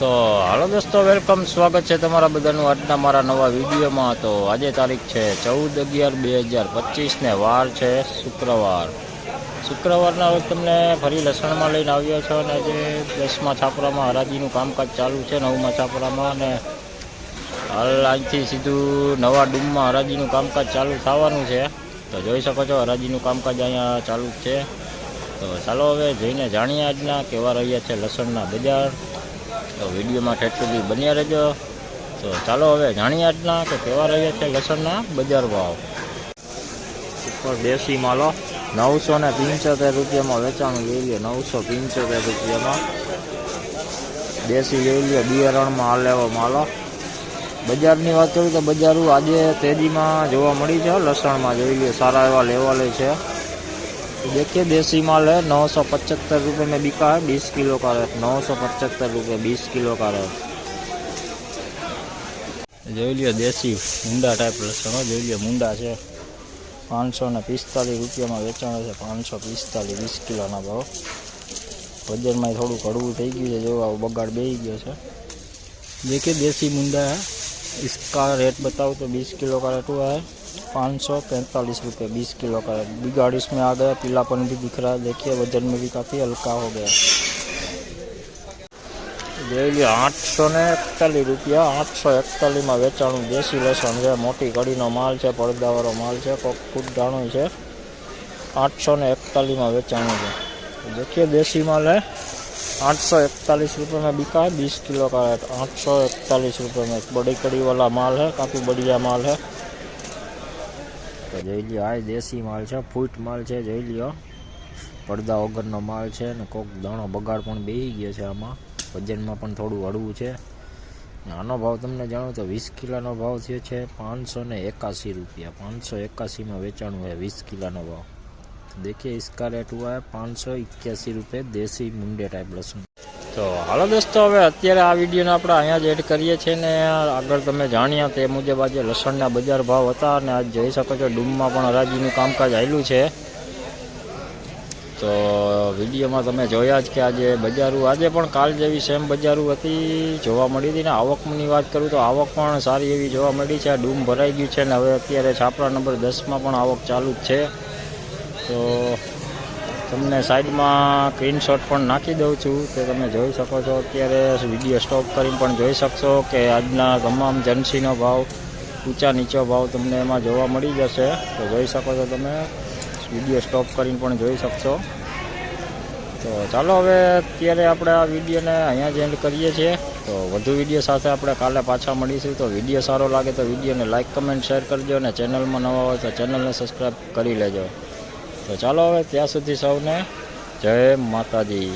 તો હાલો દોસ્તો, વેલકમ. સ્વાગત છે તમારા બધાનું આજના મારા નવા વિડીયોમાં. તો આજે તારીખ છે ચૌદ અગિયાર બે હજાર પચીસને વાર છે શુક્રવાર. શુક્રવારના હવે તમને ફરી લસણમાં લઈને આવ્યો છો અને આજે દસમા છાપરામાં હરાજીનું કામકાજ ચાલુ છે, નવમા છાપરામાં. અને હાલ આજથી સીધું નવા ડૂમમાં હરાજીનું કામકાજ ચાલુ થવાનું છે. તો જોઈ શકો છો, હરાજીનું કામકાજ અહીંયા ચાલુ છે. તો ચાલો હવે જઈને જાણીએ આજના કેવા રહ્યા છે લસણના બજાર. તો વિડીયોમાં ઠેઠ બન્યા રહેજો. તો ચાલો હવે જાણીએ આજના કે કેવા રહ્યા છે લસણના બજાર ભાવ. ઉપર દેશી માલો. નવસો ને પંચોતેર રૂપિયામાં વેચાણ જોઈ લે નવસો પંચોતેર રૂપિયામાં. દેશી જોઈ લે બિયારણમાં હાલ એવો માલો. બજારની વાત કરું તો બજારો આજે તેજીમાં જોવા મળી છે લસણમાં જોઈ લે સારા એવા લેવલે છે. देखिए देसी माल है नौ सौ पचहत्तर रुपये में बिका है बीस किलो का रेट नौ सौ पचहत्तर रुपये बीस किलो का रेट જોઈ લ્યો દેશી મુંડા ટાઈપ લસણો જોઈ લ્યો મુંડા છે પાંચસો ને પિસ્તાલીસ રૂપિયામાં વેચાણ છે પાંચસો પિસ્તાલીસ વીસ કિલોના ભાવ વજનમાં થોડું કડવું થઈ ગયું છે જો આવું બગાડ બેસી ગયો છે देखिए देसी मुंडा है इसका रेट बताओ तो बीस किलो का रेट हुआ है पाँच सौ पैंतालीस रुपये बीस किलो का रेट बिगाड़ इसमें आ गया पीलापन भी दिख रहा है देखिए वजन में भी काफ़ी हल्का हो गया જોઈ લો આઠસો ને એકતાલીસ રૂપિયા આઠસો એકતાલીસમાં વેચાણું દેશી લસણ છે મોટી કડીનો માલ છે પડદાવાળો માલ છે કોક ફૂટ ડાણું છે આઠસો ને એકતાલીસમાં વેચાણું છે देखिए देसी माल है आठ सौ इकतालीस रुपये में बिका है बीस किलो का रेट आठ सौ इकतालीस रुपये में बड़ी कड़ी वाला माल है काफ़ी बढ़िया माल है તો જોઈ લ્યો આ દેશી માલ છે ફૂટ માલ છે જોઈ લ્યો પડદા વગરનો માલ છે ને કોક દાણો બગાડ પણ બેસી ગયો છે આમાં વજનમાં પણ થોડું હળવું છે ને આનો ભાવ તમને જાણું તો વીસ કિલોનો ભાવ થયો છે પાંચસો ને એકાસી રૂપિયા પાંચસો એકાસીમાં વેચાણું है વીસ કિલોનો ભાવ तो देखिए इसका रेट हुआ है पाँच सौ इक्यासी रुपये देसी मुंडे टाइप लहसुन તો હાલો દોસ્તો, હવે અત્યારે આ વિડીયોને આપણે અહીંયા જ એડ કરીએ છીએ ને આગળ તમે જાણ્યા તે મુજબ આજે લસણના બજાર ભાવ હતા અને આજ જોઈ શકો છો ડૂમમાં પણ હરાજીનું કામકાજ આવેલું છે. તો વિડીયોમાં તમે જોયા જ કે આજે બજારું, આજે પણ કાલ જેવી સેમ બજારું હતી, જોવા મળી હતી ને આવકની વાત કરું તો આવક પણ સારી એવી જોવા મળી છે. આ ડૂમ ભરાઈ ગયું છે ને હવે અત્યારે છાપરા નંબર દસમાં પણ આવક ચાલુ જ છે. તો તમને સાઈડમાં સ્ક્રીનશોટ પણ નાખી દઉં છું કે તમે જોઈ શકો છો. અત્યારે વીડિયો સ્ટોપ કરીને પણ જોઈ શકશો કે આજના તમામ જન્સીનો ભાવ, ઊંચા નીચો ભાવ તમને એમાં જોવા મળી જશે. તો જોઈ શકો છો તમે. વીડિયો સ્ટોપ કરીને પણ જોઈ શકશો. તો ચાલો હવે અત્યારે આપણે આ વિડીયોને અહીંયા જ એન્ડ કરીએ છીએ. તો વધુ વીડિયો સાથે આપણે કાલે પાછા મળીશું. તો વીડિયો સારો લાગે તો વિડીયોને લાઇક કમેન્ટ શેર કરજો અને ચેનલમાં નવા હોય તો ચેનલને સબસ્ક્રાઈબ કરી લેજો. તો ચાલો હવે ત્યાં સુધી સૌને જય માતાજી.